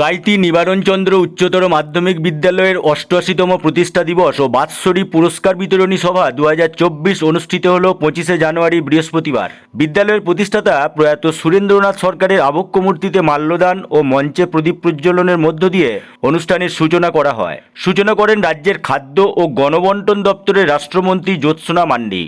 কাইতি নিবারণচন্দ্র উচ্চতর মাধ্যমিক বিদ্যালয়ের অষ্টআশিতম প্রতিষ্ঠা দিবস ও বাৎসরিক পুরস্কার বিতরণী সভা দু হাজার চব্বিশ অনুষ্ঠিত হল পঁচিশে জানুয়ারি বৃহস্পতিবার। বিদ্যালয়ের প্রতিষ্ঠাতা প্রয়াত সুরেন্দ্রনাথ সরকারের আবক্ষ মূর্তিতে মাল্যদান ও মঞ্চে প্রদীপ প্রজ্বলনের মধ্য দিয়ে অনুষ্ঠানের সূচনা করা হয়। সূচনা করেন রাজ্যের খাদ্য ও গণবন্টন দপ্তরের রাষ্ট্রমন্ত্রী জ্যোৎসনা মান্ডি।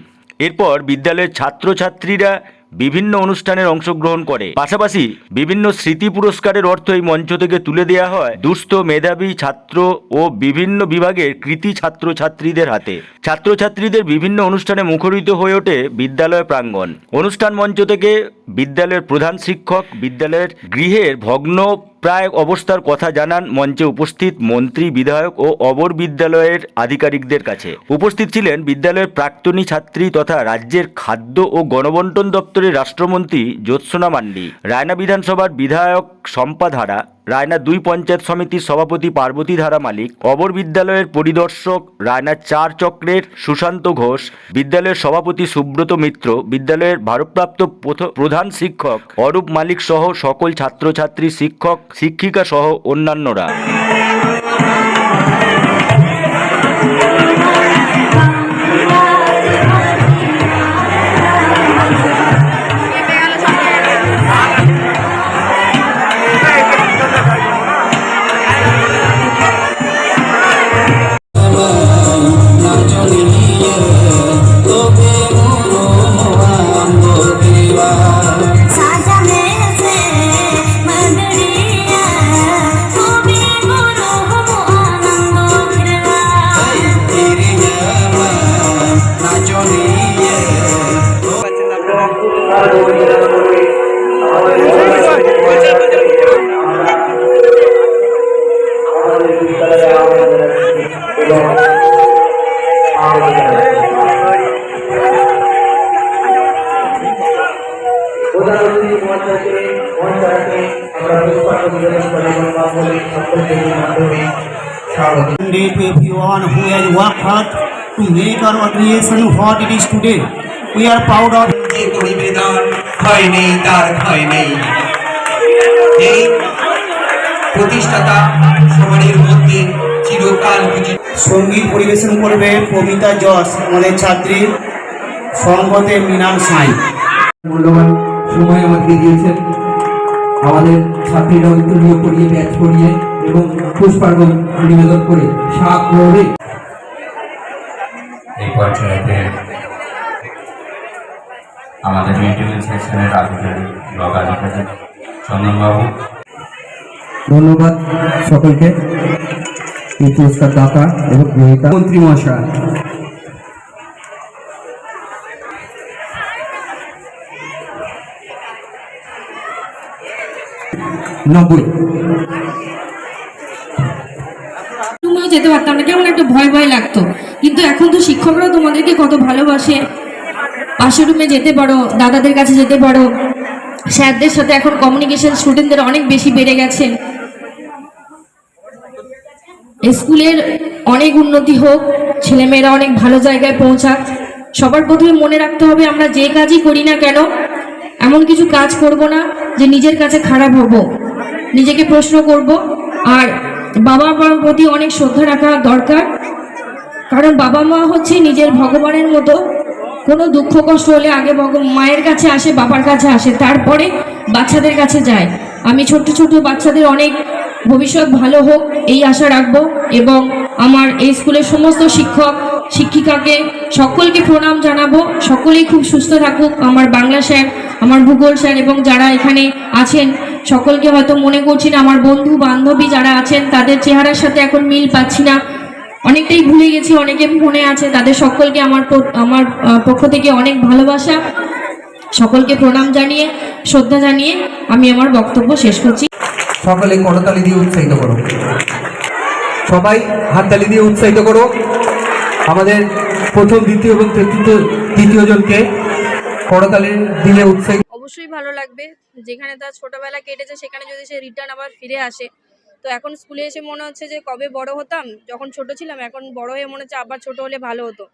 এরপর বিদ্যালয়ের ছাত্রছাত্রীরা বিভিন্ন অনুষ্ঠানের অংশগ্রহণ করে। পাশাপাশি বিভিন্ন স্মৃতি পুরস্কারের অর্থ এই মঞ্চ থেকে তুলে দেওয়া হয় দুস্থ মেধাবী ছাত্র ও বিভিন্ন বিভাগের কৃতি ছাত্রছাত্রীদের হাতে। ছাত্রছাত্রীদের বিভিন্ন অনুষ্ঠানে মুখরিত হয়ে ওঠে বিদ্যালয় প্রাঙ্গণ। অনুষ্ঠান মঞ্চ থেকে বিদ্যালয়ের প্রধান শিক্ষক, বিদ্যালয়ের গৃহের ভগ্ন প্রায় অবস্থার কথা জানান মঞ্চে উপস্থিত মন্ত্রী, বিধায়ক ও অবর বিদ্যালয়ের আধিকারিকদের কাছে। উপস্থিত ছিলেন বিদ্যালয়ের প্রাক্তনী ছাত্রী তথা রাজ্যের খাদ্য ও গণবন্টন দপ্তরের রাষ্ট্রমন্ত্রী জ্যোৎসনা মান্ডি। রায়না বিধানসভার বিধায়ক শম্পা ধারা রায়না দুই পঞ্চায়েত সমিতির সভাপতি পার্বতী ধারা মালিক, অবর বিদ্যালয়ের পরিদর্শক রায়না চার চক্রের সুশান্ত ঘোষ, বিদ্যালয়ের সভাপতি সুব্রত মিত্র, বিদ্যালয়ের ভারপ্রাপ্ত প্রধান শিক্ষক অরূপ মালিক সহ সকল ছাত্রছাত্রী, শিক্ষক, শিক্ষিকা সহ অন্যান্যরা। Day to everyone who has worked hard to make our creation what it is today. We are proud of নিবেদন ক্ষয় নেই তার ক্ষয় নেই। এই প্রতিষ্ঠাতা সমাজের মধ্যে চিরকাল সংগীত পরিবেশন করবে প্রমিতা যশ আমাদের ছাত্রী সঙ্গতে মৃণাল সাঁই। মূল্যবান সময় আমাদেরকে দিয়েছেন। আমাদের ছাত্রীরা উত্তীর্ণ করিয়ে ব্যাচ করিয়ে এবং পুষ্পার্ঘ নিবেদন করে সাপ করে এই পর্যায়েতে আমাদের মেনটেন্যান্স সেকশনের আধিকারিক ব্লক আধিকারিক চন্দনবাবু। ধন্যবাদ সকলকে। এই পুরস্কার দাতা এবং গ্রহীতা। মন্ত্রী মহাশয় নব্বই। তুমিও যেতে পারতাম না কেমন একটা ভয় ভয় লাগতো। কিন্তু এখন তো শিক্ষকরা তোমাদেরকে কত ভালোবাসে। পাশের রুমে যেতে পারো, দাদাদের কাছে যেতে পারো। স্যারদের সাথে এখন কমিউনিকেশন স্টুডেন্টদের অনেক বেশি বেড়ে গেছে। স্কুলের অনেক উন্নতি হোক, ছেলেমেয়েরা অনেক ভালো জায়গায় পৌঁছাক। সবার প্রথমে মনে রাখতে হবে আমরা যে কাজই করি না কেন, এমন কিছু কাজ করব না যে নিজের কাছে খারাপ হব। নিজেকে প্রশ্ন করব, আর বাবা মার প্রতি অনেক শ্রদ্ধা রাখা দরকার। কারণ বাবা মা হচ্ছে নিজের ভগবানের মতো। কোনো দুঃখ কষ্ট হলে আগে মায়ের কাছে আসে, বাবার কাছে আসে, তারপরে বাচ্চাদের কাছে যায়। আমি ছোট্ট ছোট বাচ্চাদের অনেক ভবিষ্যৎ ভালো হোক, এই আশা রাখব এবং আমার এই স্কুলের সমস্ত শিক্ষক, শিক্ষিকাকে সকলকে প্রণাম জানাব। সকলেই খুব সুস্থ থাকুক, আমার বাংলা স্যার, আমার ভূগোল স্যার এবং যারা এখানে আছেন, সকলকে হয়তো মনে করছি না, আমার বন্ধু বান্ধবী যারা আছেন, তাদের চেহারার সাথে এখন মিল পাচ্ছি না। অনেকটাই ভুলে গেছি অনেকে মনে আছে তাদের সকলকে আমার আমার আহ, পক্ষ থেকে অনেক ভালোবাসা। সকলকে প্রণাম জানিয়ে শ্রদ্ধা জানিয়ে আমি আমার বক্তব্য শেষ করছি। সকলে করতালি দিয়ে উৎসাহিত করো। সবাই হাততালি দিয়ে উৎসাহিত করো। আমাদের প্রথম দ্বিতীয় এবং তৃতীয় তৃতীয় জনকে করতালি দিয়ে উৎসাহিত অবশ্যই ভালো লাগবে। যেখানে তার ছোটবেলা কেটেছে সেখানে যদি সে রিটার্ন আবার ফিরে আসে তো এখন স্কুলে এসে মনে হচ্ছে যে কবে বড় হতাম? যখন ছোট ছিলাম, এখন বড় হয়ে মনে হচ্ছে আবার ছোট হলে ভালো হতো।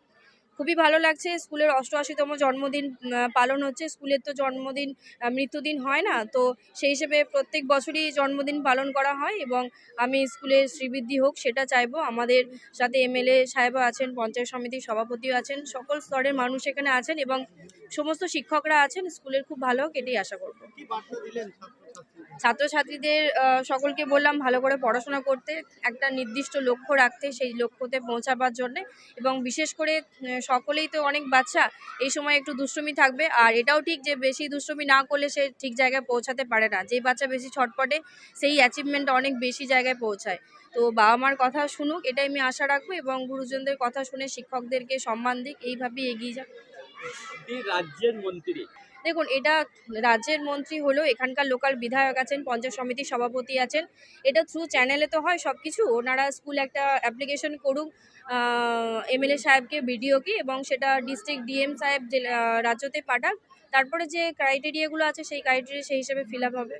খুবই ভালো লাগছে। স্কুলের অষ্টআশিতম জন্মদিন পালন হচ্ছে। স্কুলের তো জন্মদিন মৃত্যুদিন হয় না। তো সেই হিসেবে প্রত্যেক বছরই জন্মদিন পালন করা হয় এবং আমি স্কুলের শ্রীবৃদ্ধি হোক সেটা চাইব। আমাদের সাথে এমএলএ সাহেবও আছেন, পঞ্চায়েত সমিতির সভাপতিও আছেন, সকল স্তরের মানুষ এখানে আছেন এবং সমস্ত শিক্ষকরা আছেন। স্কুলের খুব ভালো হোক, এটাই আশা করব। ছাত্রছাত্রীদের সকলকে বললাম ভালো করে পড়াশোনা করতে, একটা নির্দিষ্ট লক্ষ্য রাখতে, সেই লক্ষ্যতে পৌঁছাবার জন্যে এবং বিশেষ করে সকলেই তো অনেক বাচ্চা, এই সময় একটু দুষ্টুমি থাকবে। আর এটাও ঠিক যে বেশি দুষ্টুমি না করলে সে ঠিক জায়গায় পৌঁছাতে পারে না। যেই বাচ্চা বেশি ছটপটে, সেই অ্যাচিভমেন্ট অনেক বেশি জায়গায় পৌঁছায়। তো বাবা মার কথা শুনুক, এটাই আমি আশা রাখব এবং গুরুজনদের কথা শুনে শিক্ষকদেরকে সম্মান দিক, এইভাবেই এগিয়ে যাক। রাজ্যের মন্ত্রী দেখুন, এটা রাজ্যের মন্ত্রী হলো এখানকার লোকাল বিধায়ক আছেন, পঞ্চায়েত সমিতির সভাপতি আছেন। এটা থ্রু চ্যানেলে তো হয় সব কিছু ওনারা স্কুল একটা অ্যাপ্লিকেশন করুক এমএলএ সাহেবকে বিডিওকে এবং সেটা ডিস্ট্রিক্ট ডিএম সাহেব রাজ্যতে পাঠাক। তারপরে যে ক্রাইটেরিয়াগুলো আছে, সেই ক্রাইটেরিয়া সেই হিসেবে ফিল হবে।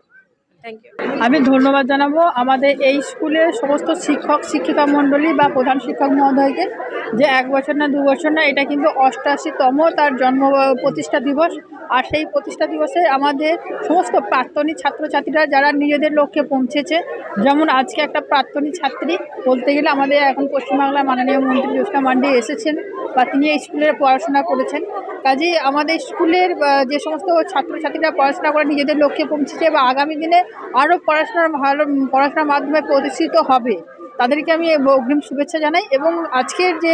আমি ধন্যবাদ জানাব আমাদের এই স্কুলের সমস্ত শিক্ষক, শিক্ষিকা মণ্ডলী বা প্রধান শিক্ষক মহোদয়কে যে এক বছর না দু বছর না, এটা কিন্তু অষ্টাশিতম তার জন্ম প্রতিষ্ঠা দিবস। আর সেই প্রতিষ্ঠা দিবসে আমাদের সমস্ত প্রাক্তনী ছাত্রছাত্রীরা যারা নিজেদের লক্ষ্যে পৌঁছেছে, যেমন আজকে একটা প্রাক্তনী ছাত্রী বলতে গেলে আমাদের এখন পশ্চিমবাংলার মাননীয় মন্ত্রী জ্যোৎস্না মান্ডি এসেছেন। বা তিনি এই পড়াশোনা করেছেন। কাজেই আমাদের স্কুলের যে সমস্ত ছাত্রছাত্রীরা পড়াশোনা করে নিজেদের লক্ষ্যে পৌঁছেছে বা আগামী দিনে আরও পড়াশোনার ভালো, পড়াশোনার মাধ্যমে প্রতিষ্ঠিত হবে, তাদেরকে আমি অগ্রিম শুভেচ্ছা জানাই এবং আজকের যে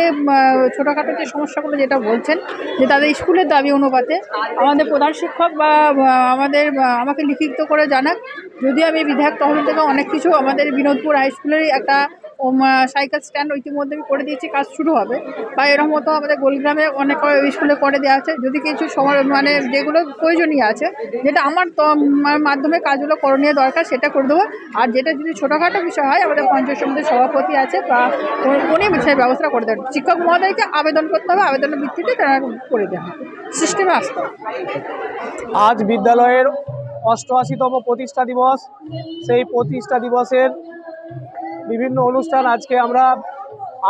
ছোটোখাটো যে সমস্যাগুলো যেটা বলছেন, যে তাদের স্কুলের দাবি অনুপাতে আমাদের প্রধান শিক্ষক বা আমাদের আমাকে লিখিত করে জানাক। যদিও আমি বিধায়ক তহবিল থেকে অনেক কিছু আমাদের বিনোদপুর হাই স্কুলেরই একটা সাইকেল স্ট্যান্ড ইতিমধ্যে করে দিয়েছি, কাজ শুরু হবে। বা এরকম মতো আমাদের গোলগ্রামে অনেক স্কুলে করে দেওয়া আছে। যদি কিছু সময় মানে যেগুলো প্রয়োজনীয় আছে, যেটা আমার মাধ্যমে কাজগুলো করণীয় দরকার, সেটা করে দেবো। আর যেটা যদি ছোটোখাটো বিষয় হয়, আমাদের পঞ্চায়েত সমিতির সভাপতি আছে বা উনি সেই ব্যবস্থা করে দেবেন। শিক্ষক মহোদয়কে আবেদন করতে হবে, আবেদনের ভিত্তিতে তারা করে দেওয়া সিস্টেমে আসতে আজ বিদ্যালয়ের অষ্টআশিতম প্রতিষ্ঠা দিবস। সেই প্রতিষ্ঠা দিবসের বিভিন্ন অনুষ্ঠান আজকে আমরা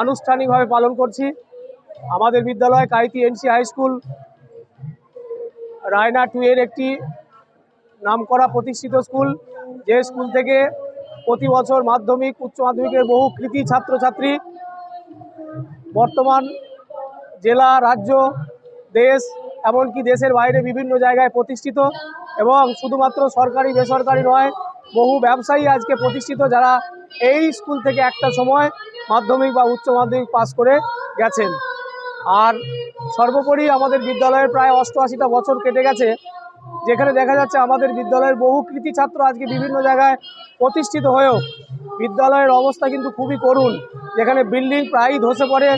আনুষ্ঠানিকভাবে পালন করছি। আমাদের বিদ্যালয় Kaiti NC high school, Raina two এর একটি নামকরা প্রতিষ্ঠিত স্কুল, যে স্কুল থেকে প্রতি বছর মাধ্যমিক, উচ্চ মাধ্যমিকের বহু কৃতি ছাত্রছাত্রী বর্তমান জেলা, রাজ্য, দেশ এমনকি দেশের বাইরে বিভিন্ন জায়গায় প্রতিষ্ঠিত এবং শুধুমাত্র সরকারি, বেসরকারি নয়, বহু ব্যবসায়ী আজকে প্রতিষ্ঠিত যারা এই স্কুল থেকে একটা সময় মাধ্যমিক বা উচ্চ মাধ্যমিক পাস করে গেছেন। আর সর্বোপরি আমাদের বিদ্যালয়ের প্রায় অষ্টআশিটা বছর কেটে গেছে, যেখানে দেখা যাচ্ছে আমাদের বিদ্যালয়ের বহু কৃতি ছাত্র আজকে বিভিন্ন জায়গায় প্রতিষ্ঠিত হয়েও বিদ্যালয়ের অবস্থা কিন্তু খুবই করুণ, যেখানে বিল্ডিং প্রায়ই ধসে পড়ে,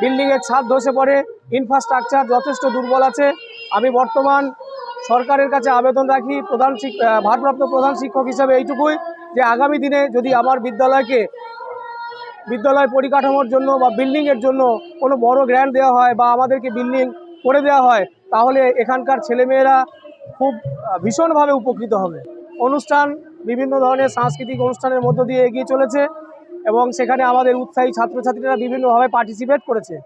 বিল্ডিংয়ের ছাদ ধসে পড়ে ইনফ্রাস্ট্রাকচার যথেষ্ট দুর্বল আছে। আমি বর্তমান সরকারের কাছে আবেদন রাখি, প্রধান ভারপ্রাপ্ত প্রধান শিক্ষক হিসাবে এইটুকুই যে আগামী দিনে যদি আমার বিদ্যালয়কে, বিদ্যালয় পরিকাঠামোর জন্য বা বিল্ডিংয়ের জন্য কোনো বড় গ্র্যান্ড দেওয়া হয় বা আমাদেরকে বিল্ডিং করে দেওয়া হয়, তাহলে এখানকার ছেলেমেয়েরা খুব ভীষণভাবে উপকৃত হবে। অনুষ্ঠান বিভিন্ন ধরনের সাংস্কৃতিক অনুষ্ঠানের মধ্য দিয়ে এগিয়ে চলেছে এবং সেখানে আমাদের উৎসাহী ছাত্রছাত্রীরা বিভিন্নভাবে পার্টিসিপেট করেছে।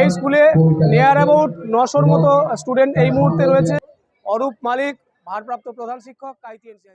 এই স্কুলে নিয়ার অ্যাবাউট নশোর মতো স্টুডেন্ট এই মুহূর্তে রয়েছে। অরূপ মালিক, ভারপ্রাপ্ত প্রধান শিক্ষক কাইটিএনসি